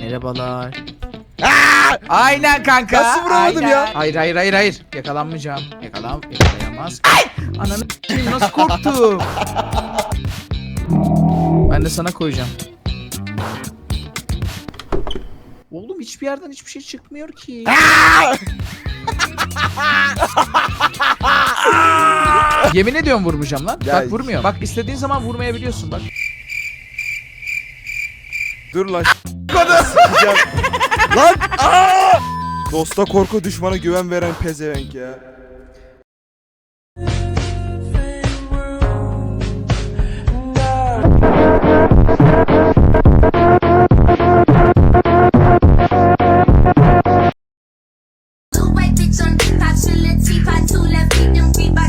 Merhabalar. Aynen kanka. Nasıl vuramadım aynen. ya? Hayır hayır hayır hayır. Yakalanmayacağım. Yakalan yakalayamaz. Ay! Ananı s**eyim, nasıl korktum? ben de sana koyacağım. Oğlum hiçbir yerden hiçbir şey çıkmıyor ki. Yemin ediyorum vurmayacağım lan. Ya- Bak vurmuyor. Bak istediğin zaman vurmayabiliyorsun bak. Dur lan. Lan. Aa! Dosta korku düşmana güven veren pezevenk ya.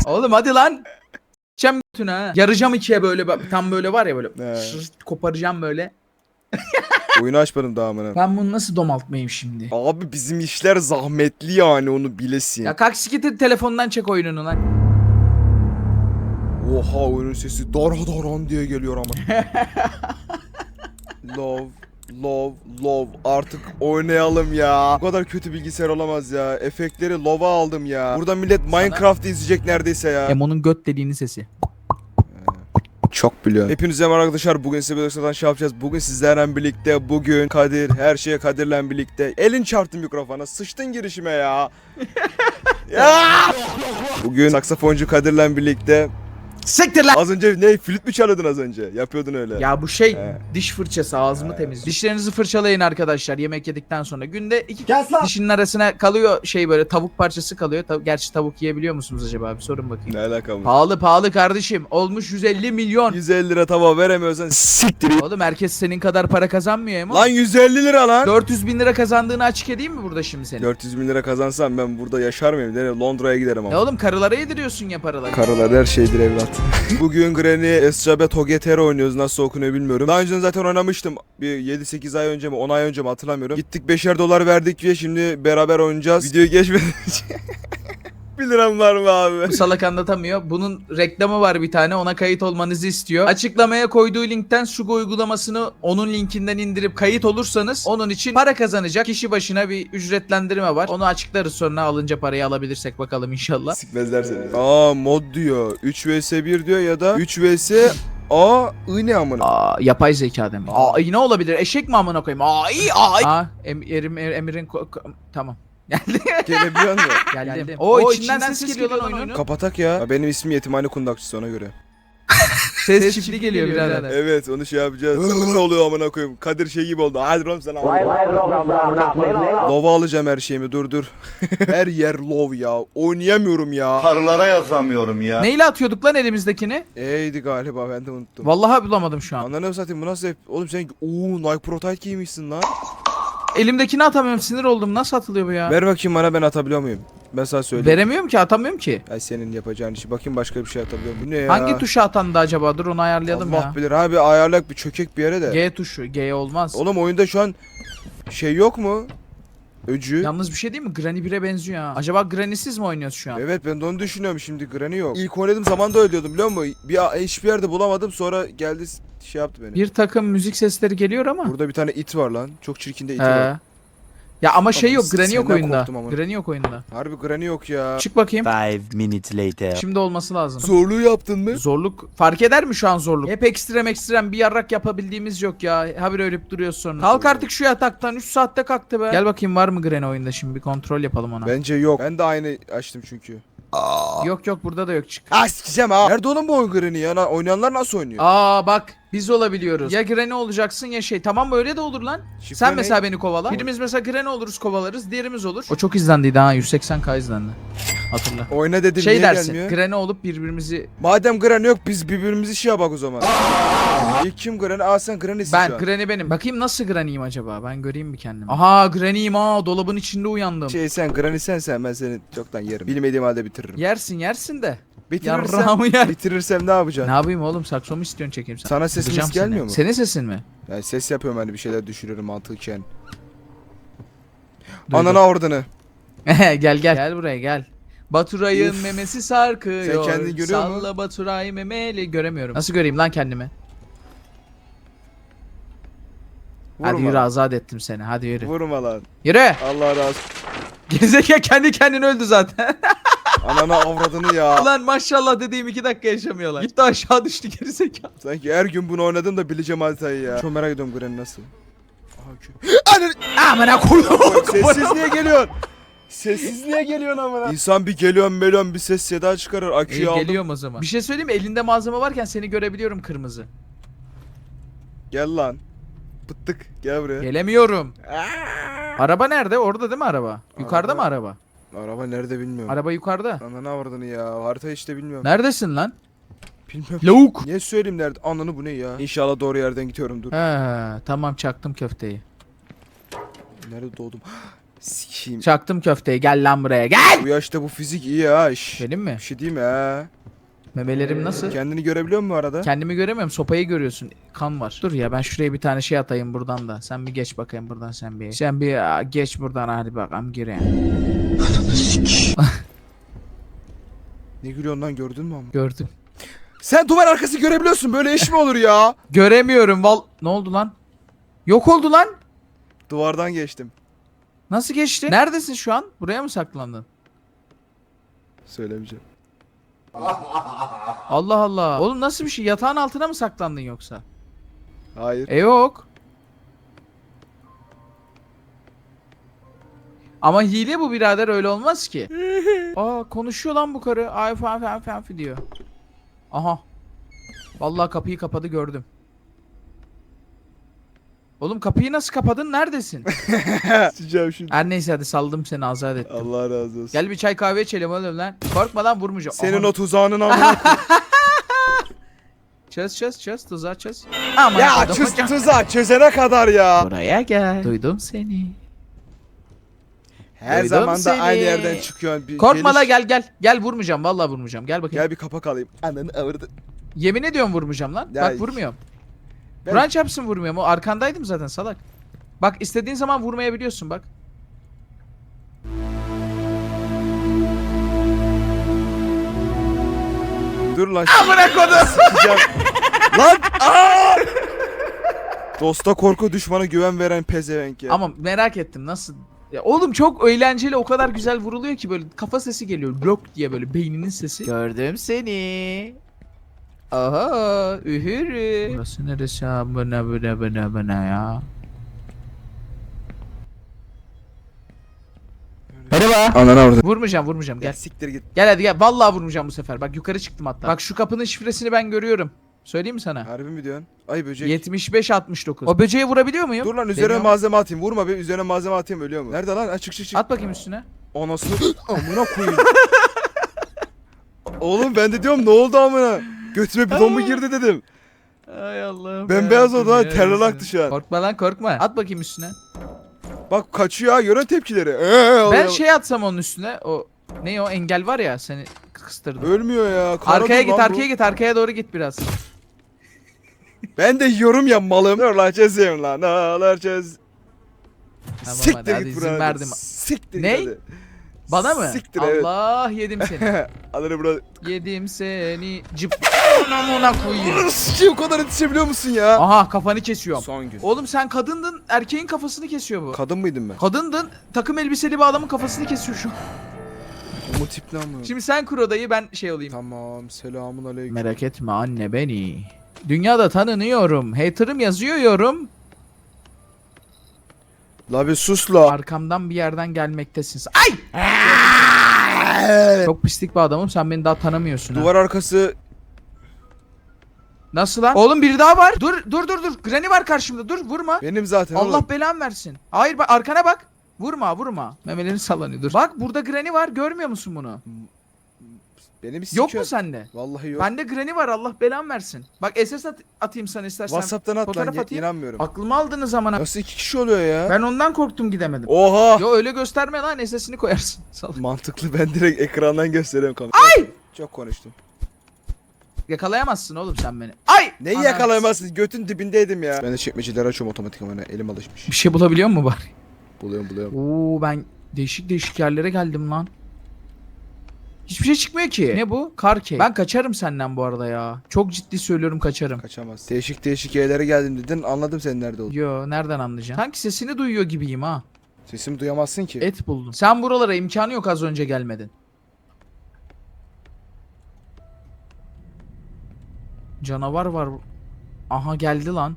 Oğlum hadi lan. Çem ha. Yaracağım ikiye böyle bak tam böyle var ya böyle. He. Şırt koparacağım böyle. Oyunu açmadım daha amına. Ben bunu nasıl domaltmayayım şimdi? Abi bizim işler zahmetli yani onu bilesin. Ya kalk siktir telefondan çek oyununu lan. Oha oyunun sesi dara daran diye geliyor ama. love, love, love. Artık oynayalım ya. Bu kadar kötü bilgisayar olamaz ya. Efektleri love'a aldım ya. Burada millet Minecraft izleyecek neredeyse ya. Emo'nun göt dediğini sesi. Çok biliyorum. Hepinize merhaba arkadaşlar. Bugün size bir şey yapacağız. Bugün sizlerle birlikte bugün Kadir her şeye Kadir'le birlikte. Elin çarptı mikrofona. Sıçtın girişime ya. ya. Bugün saksafoncu Kadir'le birlikte. Siktir lan. Az önce ne flüt mü çalıyordun az önce? Yapıyordun öyle. Ya bu şey He. diş fırçası ağzımı temiz. Dişlerinizi fırçalayın arkadaşlar yemek yedikten sonra. Günde iki dişinin arasına kalıyor şey böyle tavuk parçası kalıyor. Tav- Gerçi tavuk yiyebiliyor musunuz acaba? Bir sorun bakayım. Ne alaka bu? Pahalı pahalı kardeşim. Olmuş 150 milyon. 150 lira tava veremiyorsan siktir. it. Oğlum herkes senin kadar para kazanmıyor Emo. Lan 150 lira lan. 400 bin lira kazandığını açık edeyim mi burada şimdi senin? 400 bin lira kazansam ben burada yaşar mıyım? Nereye? Londra'ya giderim Ya ama. oğlum karılara yediriyorsun ya paraları. Karılar her şeydir evlat. Bugün Granny Escabe Togetero oynuyoruz. Nasıl okunuyor bilmiyorum. Daha önce zaten oynamıştım. Bir 7-8 ay önce mi 10 ay önce mi hatırlamıyorum. Gittik 5'er dolar verdik ve şimdi beraber oynayacağız. Videoyu geçmeden önce. 1 liram var mı abi? Bu salak anlatamıyor. Bunun reklamı var bir tane ona kayıt olmanızı istiyor. Açıklamaya koyduğu linkten Sugo uygulamasını onun linkinden indirip kayıt olursanız onun için para kazanacak. Kişi başına bir ücretlendirme var. Onu açıklarız sonra alınca parayı alabilirsek bakalım inşallah. Sikmezler seni. Aa mod diyor. 3 vs 1 diyor ya da 3 vs A I ne amına? Aa yapay zeka demek. Aa ne olabilir? Eşek mi amına koyayım? Aa iyi aa. Aa em, erim, er- Emir'in ko- ko- tamam. Geldi. Gelebiliyor musun? Geldim. O, içinden, ses geliyor lan oyunun. Kapatak ya. Ya Benim ismim Yetimhane Kundakçısı ona göre. Ses çiftli geliyor birader. Evet onu şey yapacağız. ne oluyor amına koyayım? Kadir şey gibi oldu. Hadi oğlum sen amına. Lova alacağım her şeyimi dur dur. her yer lov ya. Oynayamıyorum ya. Karılara yazamıyorum ya. Neyle atıyorduk lan elimizdekini? E'ydi galiba ben de unuttum. Vallahi bulamadım şu an. Ananı satayım bu nasıl hep... Oğlum sen ooo Nike Pro Tight giymişsin lan. Elimdekini atamıyorum sinir oldum. Nasıl atılıyor bu ya? Ver bakayım bana ben atabiliyor muyum? Ben sana söyleyeyim. Veremiyorum ki atamıyorum ki. Ay senin yapacağın işi. Bakayım başka bir şey atabiliyor muyum? Bu ne ya? Hangi tuşa atandı acaba? Dur onu ayarlayalım Allah ya. bilir abi ayarlak bir çökek bir yere de. G tuşu. G olmaz. Oğlum oyunda şu an şey yok mu? Öcü. Yalnız bir şey değil mi? Granny 1'e benziyor ha. Acaba Granny'siz mi oynuyoruz şu an? Evet ben de onu düşünüyorum şimdi Granny yok. İlk oynadığım zaman da ölüyordum biliyor musun? Bir, hiçbir yerde bulamadım sonra geldi şey yaptı beni. Bir takım müzik sesleri geliyor ama. Burada bir tane it var lan. Çok çirkin de it He. var. Ya ama şey yok. Granny yok senden oyunda. korktum ama. Granny yok oyunda. Harbi Granny yok ya. Çık bakayım. Five minutes later. Şimdi olması lazım. Zorluğu yaptın mı? Zorluk fark eder mi şu an zorluk? Hep ekstrem ekstrem bir yarrak yapabildiğimiz yok ya. Habire ölüp duruyoruz sonra. Kalk artık şu yataktan 3 saatte kalktı be. Gel bakayım var mı Granny oyunda şimdi bir kontrol yapalım ona. Bence yok. Ben de aynı açtım çünkü. Yok yok burada da yok çık. Ah sikeceğim ha. Nerede oğlum bu oyun Granny ya? Na- Oynayanlar nasıl oynuyor? Aa bak biz olabiliyoruz. Ya Granny olacaksın ya şey. Tamam böyle de olur lan. Şifre Sen ne? mesela beni kovala. Birimiz mesela Granny oluruz kovalarız. Diğerimiz olur. O çok izlendiydi ha. 180k izlendi. Hatırla. Oyna dedim Şey niye dersin. gelmiyor? Granny olup birbirimizi Madem Granny yok biz birbirimizi şey yapak o zaman. İlk kim Granny? Aa sen Granny'sin ben şu an. Granny benim. Bakayım nasıl Granny'yim acaba? Ben göreyim bir kendimi. Aha Granny'yim ha. Dolabın içinde uyandım. Şey sen Granny sen sen ben seni çoktan yerim. Bilmediğim halde bitiririm. Yersin yersin de. Bitirirsem, Yarrağımı yer. bitirirsem ne yapacaksın? Ne yapayım oğlum? Sakso mu istiyorsun çekeyim sana? Sana sesimiz Vuracağım gelmiyor seni. mu? Senin sesin mi? Yani ses yapıyorum hani bir şeyler düşürüyorum mantıken. Duydum. Anana ordunu. gel gel. Gel buraya gel. Baturay'ın Uf. memesi sarkıyor. Sen kendini görüyor musun? Salla Baturay memeli. Göremiyorum. Nasıl göreyim lan kendimi? Hadi Vurma. yürü azat ettim seni. Hadi yürü. Vurma lan. Yürü. Allah razı olsun. Gezegen kendi kendine öldü zaten. Anana avradını ya. Lan maşallah dediğim iki dakika yaşamıyorlar. Gitti aşağı düştü gerizekalı. Sanki her gün bunu oynadım da bileceğim haritayı ya. Çok merak ediyorum Gren nasıl. Ananı- Amına koyduğum. Sessiz niye geliyorsun? Sessiz niye geliyorsun amına? İnsan bir geliyorum meliyorum bir ses seda çıkarır. İyi Aküyü aldım. geliyorum o zaman. Bir şey söyleyeyim mi? Elinde malzeme varken seni görebiliyorum kırmızı. Gel lan. Pıttık gel buraya. Gelemiyorum. Araba nerede? Orada değil mi araba? Yukarıda Araba- mı araba? Araba nerede bilmiyorum. Araba yukarıda. Ananı avradını ya. Harita işte bilmiyorum. Neredesin lan? Bilmiyorum. Lavuk. Niye söyleyeyim nerede? Ananı bu ne ya? İnşallah doğru yerden gidiyorum dur. He, tamam çaktım köfteyi. Nerede doğdum? Sikiyim. Çaktım köfteyi. Gel lan buraya. Gel. Bu yaşta bu fizik iyi ha iş. Benim mi? Bir şey mi ha? Memelerim nasıl? Kendini görebiliyor musun arada? Kendimi göremiyorum. Sopayı görüyorsun. Kan var. Dur ya ben şuraya bir tane şey atayım buradan da. Sen bir geç bakayım buradan sen bir. Sen bir aa, geç buradan hadi bakalım gireyim. Ne gülüyorsun lan gördün mü ama? Gördüm. Sen duvar arkası görebiliyorsun böyle iş mi olur ya? Göremiyorum val. Ne oldu lan? Yok oldu lan. Duvardan geçtim. Nasıl geçti? Neredesin şu an? Buraya mı saklandın? Söylemeyeceğim. Allah Allah. Oğlum nasıl bir şey? Yatağın altına mı saklandın yoksa? Hayır. E yok. Ama hile bu birader öyle olmaz ki. Aa konuşuyor lan bu karı. Ay falan falan falan diyor. Aha. Vallahi kapıyı kapadı gördüm. Oğlum kapıyı nasıl kapadın? Neredesin? Sıcağım şimdi. Her neyse hadi saldım seni azat ettim. Allah razı olsun. Gel bir çay kahve içelim oğlum lan. Korkma lan vurmayacağım. Senin Aha. o tuzağının amına. Çöz çöz çöz tuzağı çöz. Aman ya kodum çöz, hocam. tuzak çözene kadar ya. Buraya gel. Duydum seni. Her Duydum zaman da seni. aynı yerden çıkıyorsun. Bir Korkma geliş- la gel gel. Gel vurmayacağım vallahi vurmayacağım. Gel bakayım. Gel bir kapak alayım. Ananı avırdı. Yemin ediyorum vurmayacağım lan. Ya- Bak vurmuyorum. Ben- Kur'an çarpsın vurmuyorum. O arkandaydım zaten salak. Bak istediğin zaman vurmayabiliyorsun bak. Dur lan. Amına kodum. Sıkacağım. lan! Aa! Dosta korku düşmana güven veren pezevenk ya. Ama merak ettim nasıl ya oğlum çok eğlenceli o kadar güzel vuruluyor ki böyle kafa sesi geliyor lok diye böyle beyninin sesi. Gördüm seni. Aha ühürü. Burası neresi ya bana bana bana bana ya. Merhaba. Ananı avırdı. Vurmayacağım vurmayacağım Gel gel. siktir git. Gel hadi gel. Vallahi vurmayacağım bu sefer. Bak yukarı çıktım hatta. Bak şu kapının şifresini ben görüyorum. Söyleyeyim mi sana? Harbi mi diyorsun? Ay böcek. 75 69. O böceği vurabiliyor muyum? Dur lan üzerine Deniyorum. malzeme atayım. Vurma be üzerine malzeme atayım ölüyor mu? Nerede lan? Açık çık çık. At bakayım üstüne. Anasını amına koyayım. Oğlum ben de diyorum ne oldu amına? Götüme bidon mu girdi dedim. Ay Allah'ım. Bembeyaz oldu ha, ya, terler neyse. aktı şu an. Korkma lan korkma. At bakayım üstüne. Bak kaçıyor ha görün tepkileri. Ee, Ben şey atsam onun üstüne. O ne o engel var ya seni kıstırdı. Ölmüyor ya. kara Arkaya dur git lan arkaya bu. git arkaya doğru git biraz. Ben de yorum ya malım. Dur lan çözeyim lan. Ağlar çöz. Tamam Siktir hadi, hadi git izin buradan. verdim. Siktir Ne? hadi. Bana mı? Siktir evet. Allah yedim seni. Alını burada. yedim seni. Cıp. Namına koyayım. Şey o kadar yetişebiliyor musun ya? Aha kafanı kesiyorum. Son gün. Oğlum sen kadındın erkeğin kafasını kesiyor bu. Kadın mıydım ben? Kadındın takım elbiseli bir adamın kafasını kesiyor şu an. Umut tip ne amına? Şimdi sen kur odayı ben şey olayım. Tamam selamun aleyküm. Merak etme anne beni. Dünyada tanınıyorum. Hater'ım yazıyor yorum. La bir sus la. Arkamdan bir yerden gelmektesin. Ay! Çok pislik bir adamım. Sen beni daha tanımıyorsun. ha. Duvar arkası Nasıl lan? Oğlum biri daha var. Dur dur dur dur. Granny var karşımda. Dur vurma. benim zaten Allah oğlum. belan versin. Hayır bak arkana bak. Vurma vurma. Memelerini sallanıyor dur. Bak burada Granny var. Görmüyor musun bunu? Beni Yok mu sikiyor. sende? Vallahi yok. Bende Granny var. Allah belan versin. Bak SS at- atayım sana istersen. Whatsapp'tan at lan fotoğraf ye- atayım. inanmıyorum. Aklımı aldınız zamana. Nasıl iki kişi oluyor ya? Ben ondan korktum gidemedim. Oha. Yo öyle gösterme lan SS'ini koyarsın. Salak. Mantıklı ben direkt ekrandan gösteriyorum kamera. Ay! Çok konuştum. Yakalayamazsın oğlum sen beni. Ay! Neyi Ana. yakalayamazsın? Götün dibindeydim ya. Ben de çekmeceleri açıyorum otomatik ama elim alışmış. Bir şey bulabiliyor mu bari? Buluyorum buluyorum. Oo ben değişik değişik yerlere geldim lan. Hiçbir şey çıkmıyor ki. Ne bu? Kar cake. Ben kaçarım senden bu arada ya. Çok ciddi söylüyorum kaçarım. Kaçamaz. Değişik değişik yerlere geldim dedin anladım senin nerede olduğunu. Yo nereden anlayacaksın? Sanki sesini duyuyor gibiyim ha. Sesimi duyamazsın ki. Et buldum. Sen buralara imkanı yok az önce gelmedin. Canavar var. Aha geldi lan.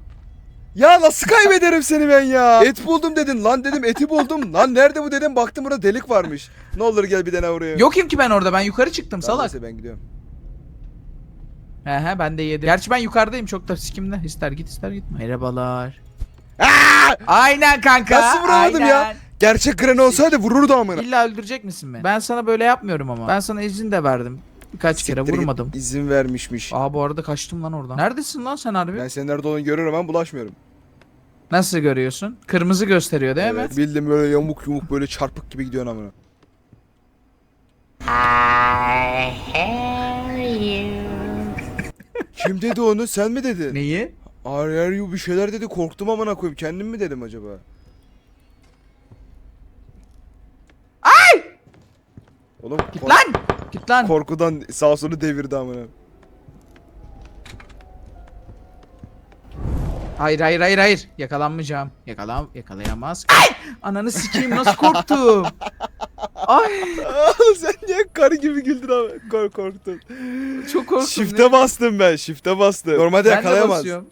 Ya nasıl kaybederim seni ben ya? Et buldum dedin lan dedim eti buldum. Lan nerede bu dedim baktım burada delik varmış. Ne olur gel bir tane oraya. Yokum ki ben orada. Ben yukarı çıktım Tamam, salak. neyse ben gidiyorum. He he ben de yedim. Gerçi ben yukarıdayım çok da sikimde. İster git ister gitme. Merhabalar. Aynen kanka. Nasıl vuramadım ya? aynen. Gerçek Gren olsaydı vururdu amına. İlla öldürecek misin beni? Ben sana böyle yapmıyorum ama. Ben sana izin de verdim. Birkaç kere git, vurmadım. İzin vermişmiş. Aa bu arada kaçtım lan oradan. Neredesin lan sen harbi? Ben senin nerede olduğunu görüyorum ama bulaşmıyorum. Nasıl görüyorsun? Kırmızı gösteriyor değil mi? evet. Bildim böyle yamuk yumuk böyle çarpık gibi gidiyorsun amına. Kim dedi onu? Sen mi dedin? Neyi? Are are you bir şeyler dedi korktum amına koyayım. Kendim mi dedim acaba? Ay! Oğlum Git kork- lan! Git lan! korkudan sağ solu devirdi amına. Hayır hayır hayır hayır. Yakalanmayacağım. Yakalan yakalayamaz. Ay! Ananı sikeyim nasıl korktum. Ay Sen niye karı gibi güldün abi? Kork korktun. çok korktum. Shift'e bastım ben. Shift'e bastım. Normalde Ben yakalayamaz. basıyorum.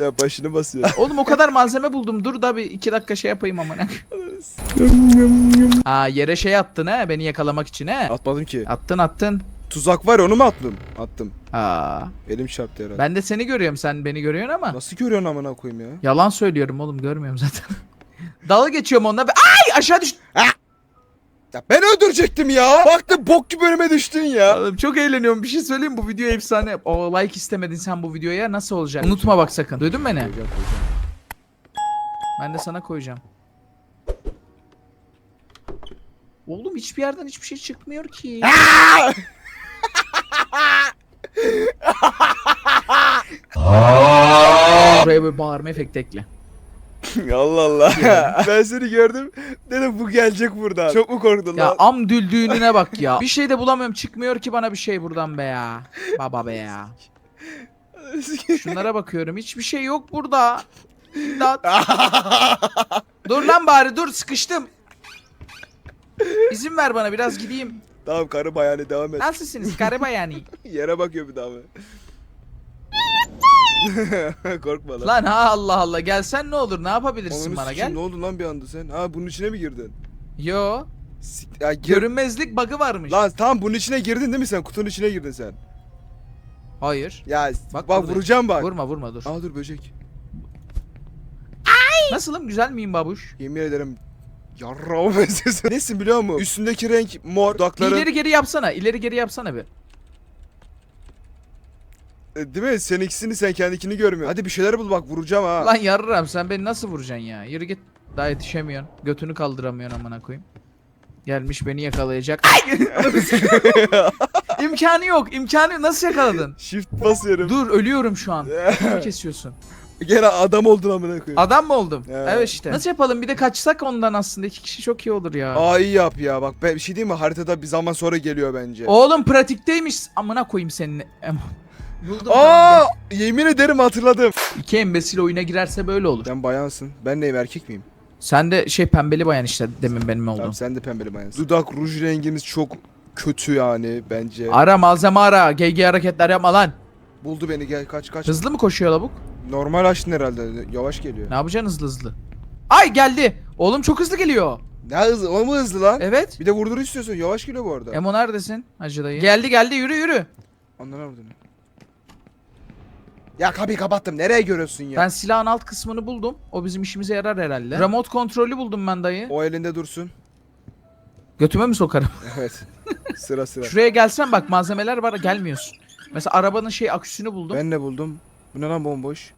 Ya başını basıyor. Oğlum o kadar malzeme buldum. Dur da bir iki dakika şey yapayım ama ne? Aa yere şey attın he beni yakalamak için he. Atmadım ki. Attın attın. Tuzak var ya, onu mu attım? Attım. Aa Elim çarptı herhalde. ben de seni görüyorum sen beni görüyorsun ama. Nasıl görüyorsun amına koyayım ya? Yalan söylüyorum oğlum görmüyorum zaten. Dalga geçiyorum onunla. Ay aşağı düştüm. Ya ben öldürecektim ya. Baktım bok gibi önüme düştün ya. Oğlum çok eğleniyorum. Bir şey söyleyeyim mi? bu video efsane. O like istemedin sen bu videoya nasıl olacak? Unutma bak sakın. Duydun mu beni? Koyacağım, koyacağım. Ben de sana koyacağım. Oğlum hiçbir yerden hiçbir şey çıkmıyor ki. Buraya böyle bağırma efekti ekle. Allah Allah. ben seni gördüm. Dedim bu gelecek buradan. Çok mu korktun Ya lan? am düldüğününe bak ya. Bir şey de bulamıyorum çıkmıyor ki bana bir şey buradan be ya. Baba be ya. Şunlara bakıyorum hiçbir şey yok burada. İmdat. dur lan bari dur sıkıştım. İzin ver bana biraz gideyim. tamam karı bayani devam et. Nasılsınız gariba yani? Yere bakıyor bir daha mı? Korkma lan. Lan ha Allah Allah gelsen ne olur ne yapabilirsin Ananı bana sikeyim, gel. Ne oldu lan bir anda sen? Ha bunun içine mi girdin? Yo Sik- ya gir- görünmezlik bug'ı varmış. Lan tamam bunun içine girdin değil mi sen? Kutunun içine girdin sen. Hayır. Ya Bak bak, vuracağım bak. Vurma vurma dur. Aa dur böcek. Nasılım güzel miyim babuş? Yemin ederim yarrağıma benziyorsun. Nesin biliyor musun? Üstündeki renk mor, Bir dudakların... ileri geri yapsana. ileri geri yapsana bir. E, Değil mi? Seninkisini sen kendikini görmüyorsun. Hadi bir şeyler bul bak vuracağım ha. Lan yarram sen beni nasıl vuracaksın ya? Yürü git. Daha yetişemiyorsun. Götünü kaldıramıyorsun amına koyayım. Gelmiş beni yakalayacak. Ay! imkanı yok. imkanı yok. Nasıl yakaladın? Shift basıyorum. Dur ölüyorum şu an. Kimi kesiyorsun? Gene adam oldun amına koyayım. Adam mı oldum? Evet. Evet işte. Nasıl yapalım? Bir de kaçsak ondan aslında. iki kişi çok iyi olur ya. Aa iyi yap ya. Bak ben bir şey diyeyim mi? Haritada bir zaman sonra geliyor bence. Oğlum pratikteymiş. Amına koyayım senin. Em- Buldum Aa tamam, yemin ederim hatırladım. İki embesil oyuna girerse böyle olur. Sen bayansın. Ben neyim erkek miyim? Sen de şey pembeli bayan işte demin benim oldum. Tamam sen de pembeli bayansın. Dudak ruj renginiz çok kötü yani bence. Ara malzeme ara. GG hareketler yapma lan. Buldu beni gel kaç kaç. Hızlı mı koşuyor lavuk? Normal açtın herhalde. Yavaş geliyor. Ne yapacaksın hızlı hızlı? Ay geldi. Oğlum çok hızlı geliyor. Ne hızlı? O mu hızlı lan? Evet. Bir de vurdur istiyorsun. Yavaş geliyor bu arada. Emo neredesin? Hacı dayı. Geldi geldi yürü yürü. Anlamadım. Ya kapıyı kapattım. Nereye görüyorsun ya? Ben silahın alt kısmını buldum. O bizim işimize yarar herhalde. Remote kontrolü buldum ben dayı. O elinde dursun. Götüme mi sokarım? Evet. sıra sıra. Şuraya gelsen bak malzemeler var gelmiyorsun. Mesela arabanın şey aküsünü buldum. Ben ne buldum? Bu ne lan bomboş?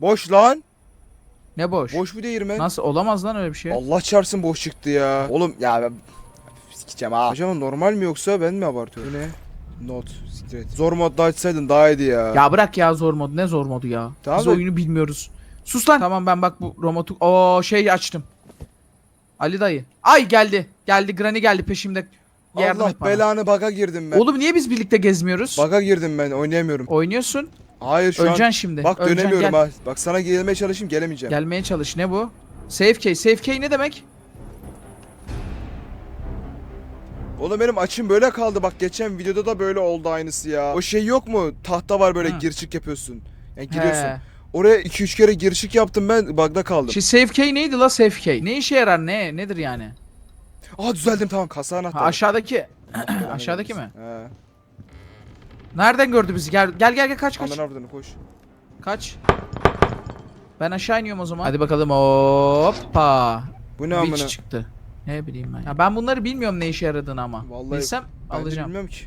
Boş lan. Ne boş? Boş bir değirmen. Nasıl olamaz lan öyle bir şey? Allah çarpsın boş çıktı ya. Oğlum ya ben sikeceğim ha. Acaba normal mi yoksa ben mi abartıyorum? Bu ne? Not. Siktir et. Zor modda açsaydın daha iyiydi ya. Ya bırak ya zor mod. Ne zor modu ya? Tamam Biz da- oyunu bilmiyoruz. Sus lan. Tamam ben bak bu remote'u... Oo şey açtım. Ali dayı. Ay geldi. Geldi. Granny geldi peşimde. Yardım Allah et bana. belanı baga girdim ben. Oğlum niye biz birlikte gezmiyoruz? Baga girdim ben oynayamıyorum. Oynuyorsun. Hayır şu Öleceksin an. şimdi. Bak Öleceksin, dönemiyorum gel. ha. Bak sana gelmeye çalışayım gelemeyeceğim. Gelmeye çalış. Ne bu? Safe key. Safe key ne demek? Oğlum benim açım böyle kaldı. Bak geçen videoda da böyle oldu aynısı ya. O şey yok mu? Tahta var böyle Hı. gir çık yapıyorsun. Yani giriyorsun. He. Oraya 2-3 kere gir çık yaptım ben. Bug'da kaldım. Şey safe key neydi la safe key? Ne işe yarar ne? Nedir yani? Aa düzeldim tamam kasa Ha, anahtarı. aşağıdaki. Belanı aşağıdaki vermesin. He. Nereden gördü bizi? Gel gel gel, gel kaç kaç. Ananı avradını koş. Kaç. Ben aşağı iniyorum o zaman. Hadi bakalım. Hoppa. Bu ne amına? çıktı. Ne bileyim ben. Ya ben bunları bilmiyorum ne işe yaradığını ama. Vallahi Bilsem Ben de alacağım. bilmiyorum ki.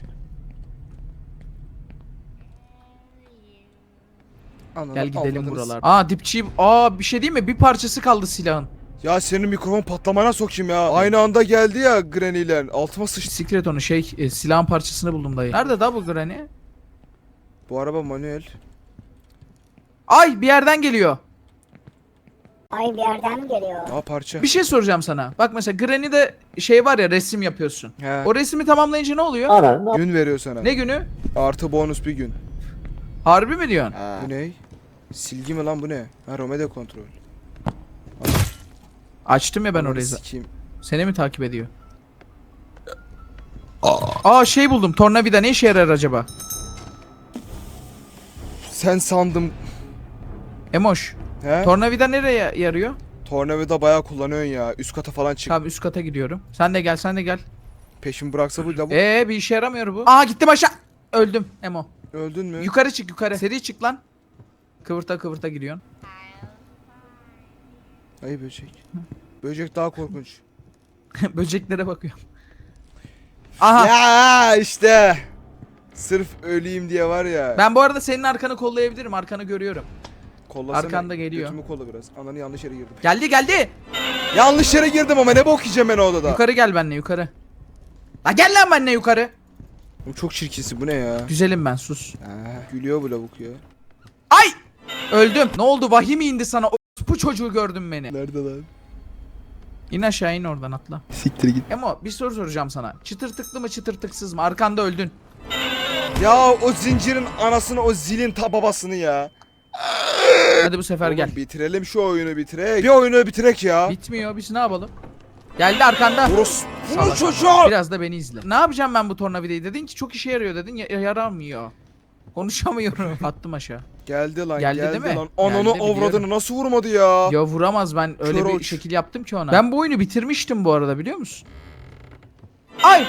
Ananı Gel gidelim avradını buralar. Aa dipçiyi. Aa bir şey değil mi? Bir parçası kaldı silahın. Ya senin mikrofon patlamana sokayım ya. Aynı anda geldi ya Granny ile. Altıma sıçtı. Secret onu şey e, silahın parçasını buldum dayı. Nerede da bu Granny? Bu araba manuel. Ay bir yerden geliyor. Ay bir yerden mi geliyor? Aa parça. Bir şey soracağım sana. Bak mesela Granny'de şey var ya resim yapıyorsun. He. O resmi tamamlayınca ne oluyor? Gün veriyor sana. Ne günü? Artı bonus bir gün. Harbi mi diyorsun? Bu ne? Silgi mi lan bu ne? Ha Romeo kontrol. Açtım ya ben Ananı orayı. sikeyim. Seni mi takip ediyor? Aa şey buldum. Tornavida ne işe yarar acaba? Sen sandım. Emoş. He? Tornavida nereye yarıyor? Tornavida bayağı kullanıyorsun ya. Üst kata falan çık. Tamam üst kata gidiyorum. Sen de gel sen de gel. Peşimi bıraksa bu lavuk. Ee bir işe yaramıyor bu. Aa gittim aşağı. Öldüm Emo. Öldün mü? Yukarı çık yukarı. Seri çık lan. Kıvırta kıvırta gidiyorsun. Ay böcek. Böcek daha korkunç. Böceklere bakıyorum. Aha. Ya işte. Sırf öleyim diye var ya. Ben bu arada senin arkanı kollayabilirim. Arkanı görüyorum. Kollasana. arkanda geliyor. Götümü kolla biraz. Ananı yanlış yere girdim. Geldi geldi. Yanlış yere girdim ama ne bok yiyeceğim ben o odada. Yukarı gel benimle yukarı. La gel lan benimle yukarı. Oğlum çok çirkinsin bu ne ya? Güzelim ben sus. Ha, gülüyor bu lavuk ya. Ay! Öldüm. Ne oldu? Vahiy mi indi sana? O- Bu çocuğu gördün beni. Nerede lan? İn aşağı in oradan atla. Siktir git. Emo bir soru soracağım sana. Çıtır tıklı mı çıtır tıksız mı? Arkanda öldün. Ya o zincirin anasını o zilin ta babasını ya. Hadi bu sefer gel. Oğlum bitirelim şu oyunu bitirek. Bir oyunu bitirek ya. Bitmiyor. Biz ne yapalım? Geldi arkanda. Orospu Salak. çocuğu. Biraz da beni izle. Ne yapacağım ben bu tornavidayı dedin ki çok işe yarıyor dedin. Ya- yaramıyor. Konuşamıyorum. Attım aşağı. Geldi lan Geldi geldi, değil mi? lan. Ananı Geldi, biliyorum. avradını nasıl vurmadı ya? Ya vuramaz ben öyle Kör bir uç. şekil yaptım ki ona. Ben bu oyunu bitirmiştim bu arada biliyor musun? Ay!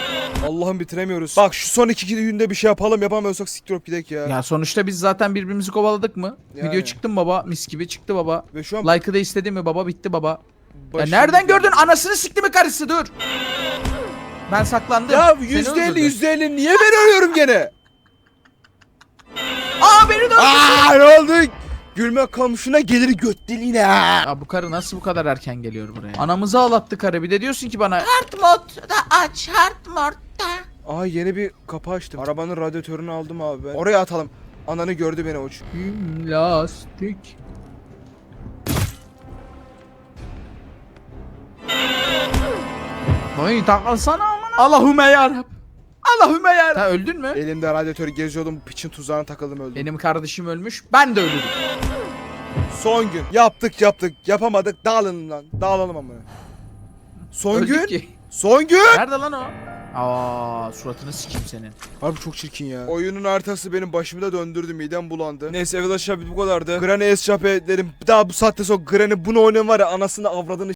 Allah'ım bitiremiyoruz. Bak şu son iki günde bir şey yapalım yapamıyorsak siktir olup gidek ya. Ya sonuçta biz zaten birbirimizi kovaladık mı? Yani. Video çıktım baba mis gibi çıktı baba. Ve şu an Like'ı da istedi mi baba bitti baba. Ya başım- nereden gördün anasını sikti mi karısı dur. Ben saklandım. Ya yüzde elli yüzde elli niye ben ölüyorum gene? Aa beni de öldürdü. Aa ne oldu? Gülme komşuna gelir göt deliğine. Ya bu karı nasıl bu kadar erken geliyor buraya? Anamızı ağlattı karı bir de diyorsun ki bana Hard modda aç hard modda. Aa yeni bir kapı açtım. Arabanın radyatörünü aldım abi ben. Oraya atalım. Ananı gördü beni uç. Gün lastik. Vay takılsana aman. Allahümme yarab. Allahümme yarab. Sen öldün mü? Elimde radyatörü geziyordum. Piçin tuzağına takıldım öldüm. Benim kardeşim ölmüş. Ben de ölürüm. Son gün. Yaptık yaptık. Yapamadık. Dağılalım lan. Dağılalım ama. Son Öldük gün. ki. Son gün. Nerede lan o? Aa suratını sikeyim senin. Harbi çok çirkin ya. Oyunun haritası benim başımı da döndürdü. Midem bulandı. Neyse arkadaşlar bu kadardı. Granny Escape dedim. Daha bu saatte sonra Granny bunu oynayan var ya anasını avradını